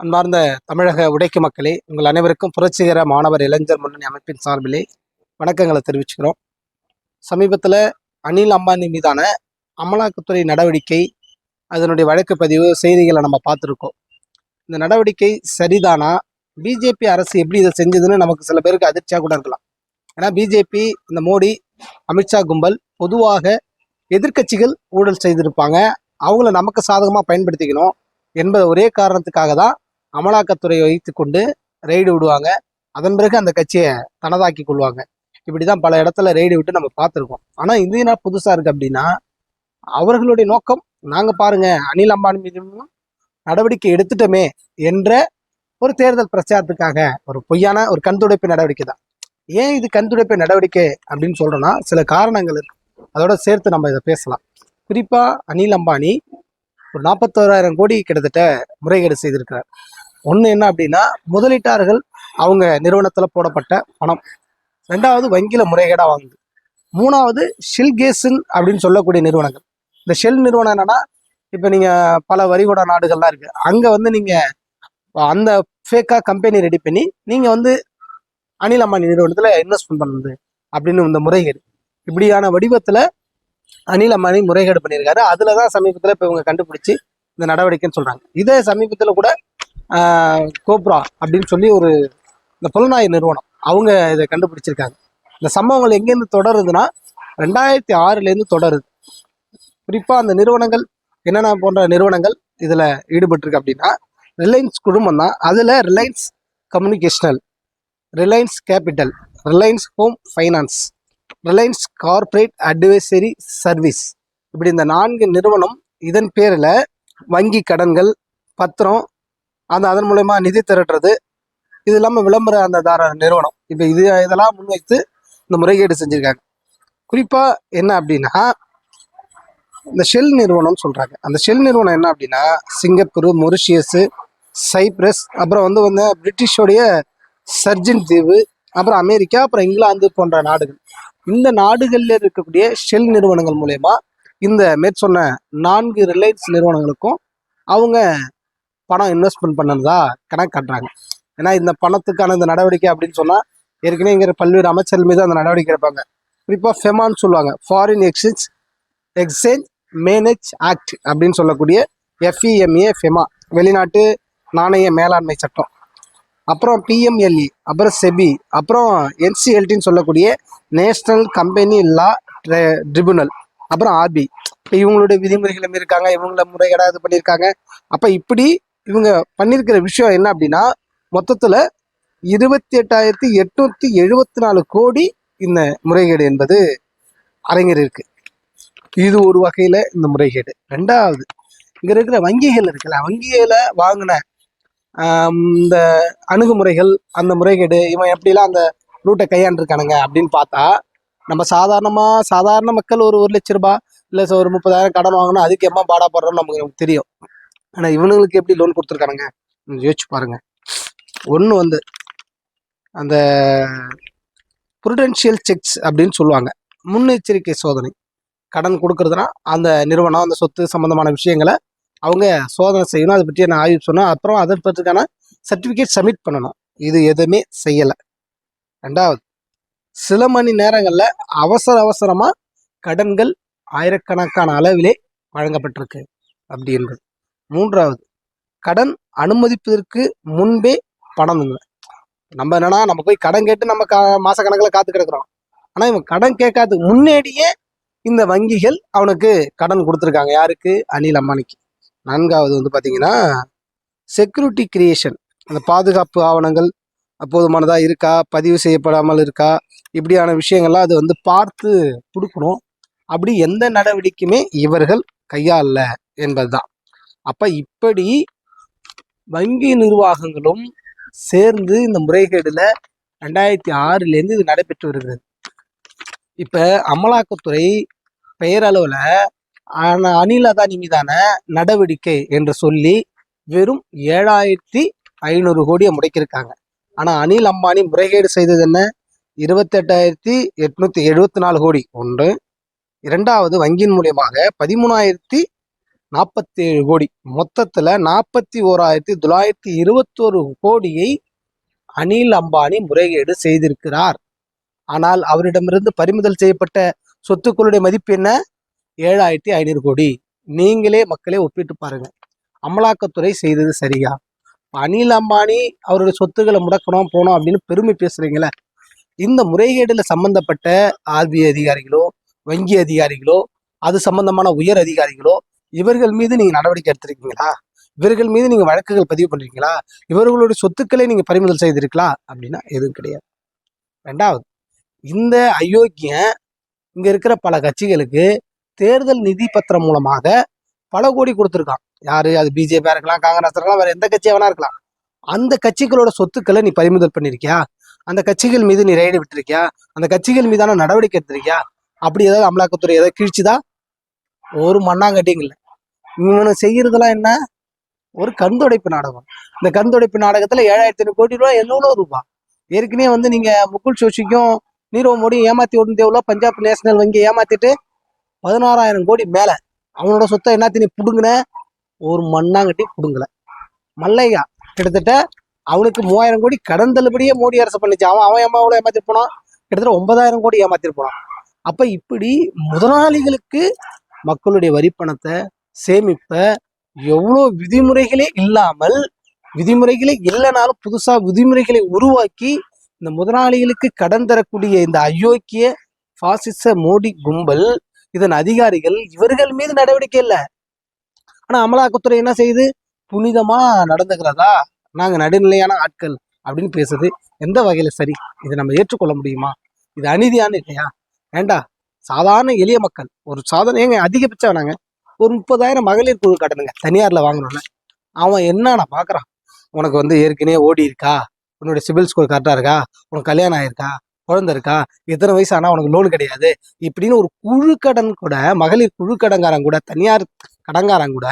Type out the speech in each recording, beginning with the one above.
அன்பார்ந்த தமிழக உடைக்கு மக்களே உங்கள் அனைவருக்கும் புரட்சிகர மாணவர் இளைஞர் முன்னணி அமைப்பின் சார்பிலே வணக்கங்களை தெரிவிச்சுக்கிறோம். சமீபத்தில் அனில் அம்பானி மீதான அமலாக்கத்துறை நடவடிக்கை அதனுடைய வழக்கு பதிவு செய்திகளை நம்ம பார்த்துருக்கோம். இந்த நடவடிக்கை சரிதானா? பிஜேபி அரசு எப்படி இதை செஞ்சதுன்னு நமக்கு சில பேருக்கு அதிர்ச்சியாக கூட இருக்கலாம். ஏன்னா பிஜேபி இந்த மோடி அமித்ஷா கும்பல் பொதுவாக எதிர்க்கட்சிகள் ஊழல் செய்திருப்பாங்க. அவங்கள நமக்கு சாதகமாக பயன்படுத்திக்கணும் என்பது ஒரே காரணத்துக்காக தான் அமலாக்கத்துறையை வைத்து கொண்டு ரெய்டு விடுவாங்க. அதன் பிறகு அந்த கட்சியை தனதாக்கி கொள்வாங்க. இப்படிதான் பல இடத்துல ரெய்டு விட்டு நம்ம பார்த்துருக்கோம். ஆனால் இது என்ன இருக்குது அப்படின்னா அவர்களுடைய நோக்கம் நாங்கள் பாருங்க அனில் அம்பானி மீது நடவடிக்கை எடுத்துட்டோமே என்ற ஒரு தேர்தல் பிரச்சாரத்துக்காக ஒரு பொய்யான ஒரு கண்துடைப்பு நடவடிக்கை தான். ஏன் இது கண்துடைப்பு நடவடிக்கை அப்படின்னு சொல்கிறோன்னா சில காரணங்கள் இருக்கு. அதோட சேர்த்து நம்ம இதை பேசலாம். குறிப்பாக அனில் அம்பானி ஒரு நாற்பத்தோராயிரம் கோடி கிட்டத்தட்ட முறைகேடு செய்திருக்கிறார். ஒன்று என்ன அப்படின்னா முதலீட்டாளர்கள் அவங்க நிறுவனத்தில் போடப்பட்ட பணம். ரெண்டாவது வங்கியில் முறைகேடாக வாங்குது. மூணாவது ஷில்கேசன் அப்படின்னு சொல்லக்கூடிய நிறுவனங்கள். இந்த ஷெல் நிறுவனம் என்னன்னா இப்போ நீங்கள் பல வரிகோட நாடுகள்லாம் இருக்குது அங்கே வந்து நீங்கள் அந்த ஃபேக்காக கம்பெனி ரெடி பண்ணி நீங்கள் வந்து அனில் அம்பானி நிறுவனத்தில் இன்வெஸ்ட்மெண்ட் பண்ணுது அப்படின்னு இந்த முறைகேடு. இப்படியான வடிவத்தில் அனில் அம்பானி முறைகேடு பண்ணியிருக்காரு. அதில் தான் சமீபத்தில் இப்போ இவங்க கண்டுபிடிச்சி இந்த நடவடிக்கைன்னு சொல்கிறாங்க இதே சமீபத்தில் கூட கோப்ரா அப்படின்னு சொல்லி ஒரு இந்த புலனாய்வு நிறுவனம். அவங்க இதை கண்டுபிடிச்சிருக்காங்க. இந்த சம்பவங்கள் எங்கேருந்து தொடருதுன்னா ரெண்டாயிரத்தி ஆறுலேருந்து தொடருது. குறிப்பாக அந்த நிறுவனங்கள் என்னென்ன போன்ற நிறுவனங்கள் இதில் ஈடுபட்டிருக்கு அப்படின்னா ரிலையன்ஸ் குழுமம் தான். அதில் Reliance communications Reliance capital Reliance home finance Reliance corporate advisory service இப்படி இந்த நான்கு நிறுவனம் இதன் பேரில் வங்கி கடன்கள் பத்திரம் அந்த அதன் மூலயமா நிதி திரட்டுறது இது இல்லாமல் விளம்பர அந்த தார நிறுவனம். இப்போ இது இதெல்லாம் முன்வைத்து இந்த முறைகேடு செஞ்சுருக்காங்க. குறிப்பாக என்ன அப்படின்னா இந்த ஷெல் நிறுவனம்னு சொல்கிறாங்க அந்த ஷெல் நிறுவனம் என்ன அப்படின்னா சிங்கப்பூர் மொரிஷியஸு சைப்ரஸ் அப்புறம் வந்து வந்து பிரிட்டிஷோடைய சர்ஜின் தீவு அப்புறம் அமெரிக்கா அப்புறம் இங்கிலாந்து போன்ற நாடுகள். இந்த நாடுகளில் இருக்கக்கூடிய ஷெல் நிறுவனங்கள் மூலயமா இந்த மேற்சொன்ன நான்கு ரிலையன்ஸ் நிறுவனங்களுக்கும் அவங்க பணம் இன்வெஸ்ட்மெண்ட் பண்ணதா கணக்கு காட்டுறாங்க. ஏன்னா இந்த பணத்துக்கான இந்த நடவடிக்கை அப்படின்னு சொன்னால் ஏற்கனவே இங்கே பல்வேறு அமைச்சர்கள் மீது அந்த நடவடிக்கை எடுப்பாங்க. குறிப்பாக ஃபெமான்னு சொல்லுவாங்க. Foreign exchange exchange manage act அப்படின்னு சொல்லக்கூடிய எஃப்இஎம்ஏ ஃபெமா வெளிநாட்டு நாணய மேலாண்மை சட்டம். அப்புறம் பிஎம்எல்இ அப்புறம் செபி அப்புறம் என்சிஎல்டின்னு சொல்லக்கூடிய நேஷனல் கம்பெனி லா ட்ரிபுனல் அப்புறம் ஆர்பி இப்போ இவங்களுடைய விதிமுறைகளும் இருக்காங்க இவங்கள முறைகேடாக இது பண்ணியிருக்காங்க. அப்போ இப்படி இவங்க பண்ணியிருக்கிற விஷயம் என்ன அப்படின்னா மொத்தத்தில் இருபத்தி எட்டாயிரத்தி எட்நூத்தி எழுபத்தி நாலு கோடி இந்த முறைகேடு என்பது அரங்கேறிருக்கு இது ஒரு வகையில இந்த முறைகேடு. ரெண்டாவது இங்க இருக்கிற வங்கிகள் இருக்குல்ல வங்கியில வாங்கின இந்த அணுகுமுறைகள் அந்த முறைகேடு இவன் எப்படிலாம் அந்த ரூட்டை கையாண்டிருக்கானுங்க அப்படின்னு பார்த்தா நம்ம சாதாரணமாக சாதாரண மக்கள் ஒரு ஒரு லட்ச ரூபாய் இல்லை ஒரு முப்பதாயிரம் கடன் வாங்கினா அதுக்கு எம்மா பாடாப்படுறோம்னு நமக்கு நமக்கு தெரியும். ஆனால் இவனுங்களுக்கு எப்படி லோன் கொடுத்துருக்கானுங்க? யோசிச்சு பாருங்க. ஒன்று வந்து அந்த ப்ருடென்ஷியல் செக்ஸ் அப்படின்னு சொல்லுவாங்க. முன்னெச்சரிக்கை சோதனை. கடன் கொடுக்கறதுனா அந்த நிறுவனம் அந்த சொத்து சம்மந்தமான விஷயங்களை அவங்க சோதனை செய்யணும். அதை பற்றி நான் ஆய்வு சொன்னோம் அப்புறம் அதை பற்றிக்கான சர்டிஃபிகேட் சப்மிட் பண்ணணும். இது எதுவுமே செய்யலை. ரெண்டாவது சில மணி நேரங்களில் அவசர அவசரமாக கடன்கள் ஆயிரக்கணக்கான அளவிலே வழங்கப்பட்டிருக்கு. அப்படின்றது. மூன்றாவது கடன் அனுமதிப்பதற்கு முன்பே பணம் நம்ம என்னன்னா நம்ம போய் கடன் கேட்டு நம்ம கா மாசக்கணக்கில் காத்து கிடக்குறோம். ஆனால் இவன் கடன் கேட்காது முன்னாடியே இந்த வங்கிகள் அவனுக்கு கடன் கொடுத்துருக்காங்க. யாருக்கு? அனில் அம்பானிக்கு நான்காவது வந்து பார்த்தீங்கன்னா செக்யூரிட்டி கிரியேஷன் அந்த பாதுகாப்பு ஆவணங்கள் போதுமானதாக இருக்கா? பதிவு செய்யப்படாமல் இருக்கா? இப்படியான விஷயங்கள்லாம் அது வந்து பார்த்து கொடுக்கணும். அப்படி எந்த நடவடிக்கையுமே இவர்கள் கையாளல என்பதுதான். அப்ப இப்படி வங்கி நிர்வாகங்களும் சேர்ந்து இந்த முறைகேடுல ரெண்டாயிரத்தி ஆறுலேருந்து இது நடைபெற்று வருகிறது. இப்ப அமலாக்கத்துறை பெயரளவுல ஆன அனில் அதானி மீதான நடவடிக்கை என்று சொல்லி வெறும் ஏழாயிரத்தி ஐநூறு கோடியை முடக்கியிருக்காங்க. ஆனா அனில் அம்பானி முறைகேடு செய்தது என்ன? இருபத்தெட்டாயிரத்தி எட்நூத்தி எழுபத்தி நாலு கோடி. ஒன்று. இரண்டாவது வங்கியின் மூலியமாக பதிமூணாயிரத்தி நாற்பத்தி ஏழு கோடி. மொத்தத்தில் நாற்பத்தி ஓராயிரத்தி தொள்ளாயிரத்தி இருபத்தோரு கோடியை அனில் அம்பானி முறைகேடு செய்திருக்கிறார். ஆனால் அவரிடமிருந்து பறிமுதல் செய்யப்பட்ட சொத்துக்களுடைய மதிப்பு என்ன? ஏழாயிரத்தி ஐநூறு கோடி. நீங்களே மக்களே ஒப்பிட்டு பாருங்க. அமலாக்கத்துறை செய்தது சரியா? அனில் அம்பானி அவருடைய சொத்துக்களை முடக்கணும் போனோம் அப்படின்னு பெருமை பேசுறீங்களே. இந்த முறைகேடுல சம்பந்தப்பட்ட ஆர்பிஐ அதிகாரிகளோ வங்கி அதிகாரிகளோ அது சம்பந்தமான உயர் அதிகாரிகளோ இவர்கள் மீது நீங்க நடவடிக்கை எடுத்திருக்கீங்களா? இவர்கள் மீது நீங்க வழக்குகள் பதிவு பண்ணிருக்கீங்களா இவர்களுடைய சொத்துக்களை நீங்க பறிமுதல் செய்திருக்கலா? அப்படின்னா எதுவும் கிடையாது. ரெண்டாவது இந்த அயோக்கியன் இங்க இருக்கிற பல கட்சிகளுக்கு தேர்தல் நிதி பத்திரம் மூலமாக பல கோடி கொடுத்துருக்கான். யாரு? அது பிஜேபியா இருக்கலாம் காங்கிரஸ் இருக்கலாம் வேற எந்த கட்சியா வேணா இருக்கலாம். அந்த கட்சிகளோட சொத்துக்களை நீ பறிமுதல் பண்ணிருக்கியா? அந்த கட்சிகள் மீது நீ ரைடு விட்டுருக்கியா? அந்த கட்சிகள் மீதான நடவடிக்கை எடுத்திருக்கியா? அப்படி ஏதாவது அமலாக்கத்துறை ஏதாவது கீழ்ச்சிதா? ஒரு மண்ணாங்கட்டியும் இல்லை. இவனு செய்யறதெல்லாம் என்ன? ஒரு கண்துடைப்பு நாடகம். இந்த கண்துடைப்பு நாடகத்துல ஏழாயிரத்தி ஐநூறு கோடி ரூபாய் எவ்வளோ ரூபாய் ஏற்கனவே வந்து நீங்க முகுல் சோஷிக்கும் நீரவ் மோடியும் ஏமாத்தி விட்டு பஞ்சாப் நேஷனல் வங்கி ஏமாத்திட்டு பதினாறாயிரம் கோடி மேல. அவனோட சொத்தை என்னத்தி நீ புடுங்கின? ஒரு மண்ணாங்கட்டி புடுங்கல. மல்லையா கிட்டத்தட்ட அவனுக்கு மூவாயிரம் கோடி கடன் தள்ளுபடியே மோடி அரசு பண்ணிச்சு. அவன் அவன் ஏமா அவ்வளோ ஏமாத்திட்டு போனான். கிட்டத்தட்ட ஒன்பதாயிரம் கோடி ஏமாத்திட்டு போனான். அப்ப இப்படி முதலாளிகளுக்கு மக்களுடைய வரி பணத்தை சேமிப்ப எவ்வளோ விதிமுறைகளே இல்லாமல் விதிமுறைகளே இல்லைனாலும் புதுசா விதிமுறைகளை உருவாக்கி இந்த முதலாளிகளுக்கு கடன் தரக்கூடிய இந்த அயோக்கிய பாசிச மோடி கும்பல் இதன் அதிகாரிகள் இவர்கள் மீது நடவடிக்கை இல்லை. ஆனா அமலாக்கத்துறை என்ன செய்யுது? புனிதமா நடந்துக்கிறதா நாங்க நடுநிலையான ஆட்கள் அப்படின்னு பேசுது. எந்த வகையில சரி? இதை நம்ம ஏற்றுக்கொள்ள முடியுமா? இது அநீதியான இல்லையா ஏண்டா? சாதாரண எளிய மக்கள். ஒரு சாதாரண ஏங்க அதிகபட்சம் நாங்க. ஒரு முப்பதாயிரம் மகளிர் குழு கட்டணுங்க. தனியார்ல வாங்கணும்ல. அவன் என்னன்னா பாக்குறான். உனக்கு வந்து ஏற்கனவே ஓடி இருக்கா? உன்னோட சிபில் ஸ்கோர் கரெக்டாக இருக்கா? உனக்கு கல்யாணம் ஆயிருக்கா? குழந்தை இருக்கா? இத்தனை வயசு ஆனால் உனக்கு லோன் கிடையாது? இப்படின்னு ஒரு குழு கடன் கூட மகளிர் குழு கடங்காரன் கூட தனியார் கடங்காரன் கூட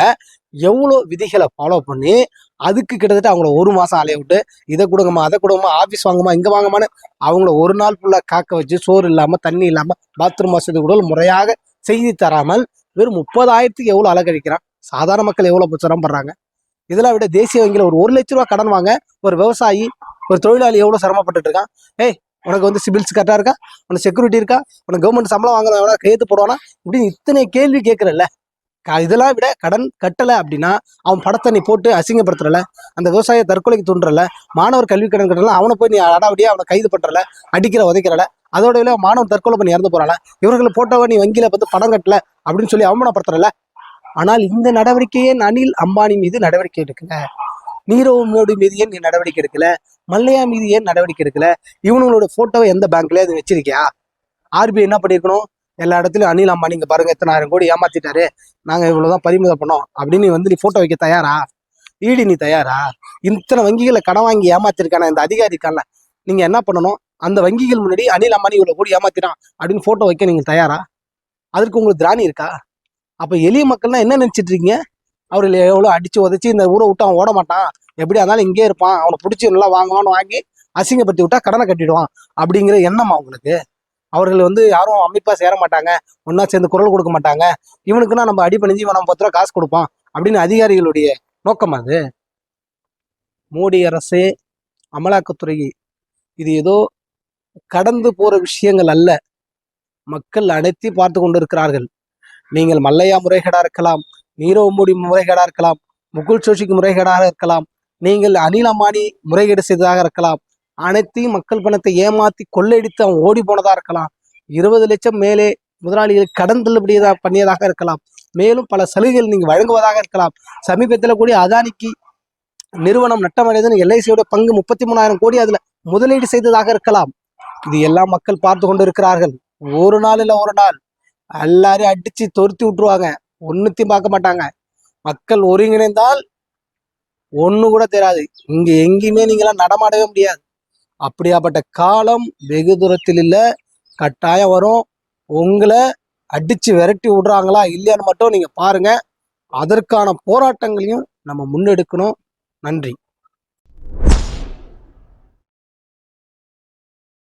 எவ்வளோ விதிகளை ஃபாலோ பண்ணி அதுக்கு கிட்டத்தட்ட அவங்கள ஒரு மாதம் அலைய விட்டு இதை கொடுங்கம்மா அதை கொடுங்கம்மா ஆஃபீஸ் வாங்கம்மா இங்கே வாங்கம்மான்னு அவங்கள ஒரு நாள் ஃபுல்லாக காக்க வச்சு சோறு இல்லாமல் தண்ணி இல்லாமல் பாத்ரூம் வசதி கூட முறையாக செய்தி தராமல் வெறும் முப்பதாயிரத்துக்கு எவ்வளோ அலக்கழிக்கிறான் சாதாரண மக்கள் எவ்வளோ சிரமப்படுறாங்க? இதெல்லாம் விட தேசிய வங்கியில் ஒரு ஒரு லட்ச ரூபா கடன் வாங்க ஒரு விவசாயி ஒரு தொழிலாளி எவ்வளோ சிரமப்பட்டுட்டு இருக்கான்? ஏய் உனக்கு வந்து சிபில்ஸ் கரெக்டாக இருக்கா? உனக்கு செக்யூரிட்டி இருக்கா? உனக்கு கவர்மெண்ட் சம்பளம் வாங்குறவனா கையெழுத்து போடுவானா? இப்படின்னு இத்தனை கேள்வி கேட்குறல்ல இதெல்லாம் விட கடன் கட்டல அப்படின்னா அவன் படத்தை நீ போட்டு அசிங்கப்படுத்துறல அந்த விவசாய தற்கொலைக்கு தூண்டுறல மாணவர் கல்வி கடன் கட்டல அவனை போய் நீ அடாவடியா அவனை கைது பண்ணுறல அடிக்கிற உதைக்கிறல அதோட விலை மாணவன் தற்கொலை பண்ணி இறந்து போறால இவர்களை போட்டவன் நீ வங்கியில வந்து படம் கட்டல அப்படின்னு சொல்லி அவமானப்படுத்துறல. ஆனால் இந்த நடவடிக்கையே அனில் அம்பானி மீது நடவடிக்கை எடுக்கல நீரவ் மோடி மீது ஏன் நீ நடவடிக்கை எடுக்கல? மல்லையா மீது ஏன் நடவடிக்கை எடுக்கல? இவனுங்களோட போட்டோவை எந்த பேங்க்ல அது வச்சிருக்கியா? ஆர்பிஐ என்ன பண்ணிருக்கணும் எல்லா இடத்துலையும் அனில் அம்பானி பாருங்கள் பாருங்க எத்தனாயிரம் கோடி ஏமாத்திட்டாரு. இவ்வளோ தான் பறிமுதல் பண்ணோம். அப்படின்னு நீ வந்து நீ ஃபோட்டோ வைக்க தயாரா? ஈடி நீ தயாரா? இத்தனை வங்கிகளை கடன் வாங்கி ஏமாத்திருக்கான இந்த அதிகாரிக்கான நீங்கள் என்ன பண்ணணும்? அந்த வங்கிகள் முன்னாடி அனில் அம்பானி இவ்வளோ கோடி ஏமாத்திட்டான் அப்படின்னு ஃபோட்டோ வைக்க நீங்கள் தயாரா? அதற்கு உங்களுக்கு திராணி இருக்கா? அப்போ எளிய மக்கள்லாம் என்ன நினச்சிட்டு இருக்கீங்க? அவர்கள் எவ்வளோ அடிச்சு உதைச்சு இந்த ஊரை விட்டு அவன் ஓட மாட்டான். எப்படியா இருந்தாலும் இங்கே இருப்பான். அவனை பிடிச்சி நல்லா வாங்குவான்னு வாங்கி அசிங்கப்படுத்தி விட்டா கடனை கட்டிடுவான். அப்படிங்கிற எண்ணம் அவங்களுக்கு அவர்கள் வந்து யாரும் அமைப்பா சேர மாட்டாங்க. ஒன்னா சேர்ந்து குரல் கொடுக்க மாட்டாங்க. இவனுக்குன்னா நம்ம அடி பண்ணி இவன் நம்ம பத்து ரூபா காசு கொடுப்பான் அப்படின்னு அதிகாரிகளுடைய நோக்கம் அது. மோடி அரசு அமலாக்கத்துறை இது ஏதோ கடந்து போற விஷயங்கள் அல்ல. மக்கள் அனைத்தையும் பார்த்து கொண்டிருக்கிறார்கள். நீங்கள் மல்லையா முறைகேடா இருக்கலாம் நீரவ் மோடி முறைகேடா இருக்கலாம் முகுல் சோஷிக்கு முறைகேடாக இருக்கலாம் நீங்கள் அனில் அம்பானி முறைகேடு செய்ததாக இருக்கலாம் அனைத்தையும் மக்கள் பணத்தை ஏமாத்தி கொள்ளையடித்து அவன் ஓடி போனதா இருக்கலாம். இருபது லட்சம் மேலே முதலாளிகள் கடன் தள்ளுபடியதா பண்ணியதாக இருக்கலாம். மேலும் பல சலுகைகள் நீங்க வழங்குவதாக இருக்கலாம். சமீபத்தில் கூடிய அதானிக்கு நிறுவனம் நட்டமடைதுன்னு எல்ஐசியோட பங்கு முப்பத்தி மூணாயிரம் கோடி அதுல முதலீடு செய்ததாக இருக்கலாம். இது எல்லாம் மக்கள் பார்த்து கொண்டு இருக்கிறார்கள் ஒரு நாள் இல்லை ஒரு நாள். எல்லாரையும் அடிச்சு தொருத்தி விட்டுருவாங்க. ஒன்னுத்தையும் பார்க்க மாட்டாங்க. மக்கள் ஒருங்கிணைந்தால் ஒன்று கூட தெரியாது இங்கே எங்கேயுமே நீங்களாம் நடமாடவே முடியாது. அப்படியாப்பட்ட காலம் வெகு தூரத்தில் இல்லை. கட்டாயம் வரும். உங்களை அடித்து விரட்டி விடுறாங்களா இல்லையான்னு மட்டும் நீங்கள் பாருங்கள் அதற்கான போராட்டங்களையும் நம்ம முன்னெடுக்கணும். நன்றி.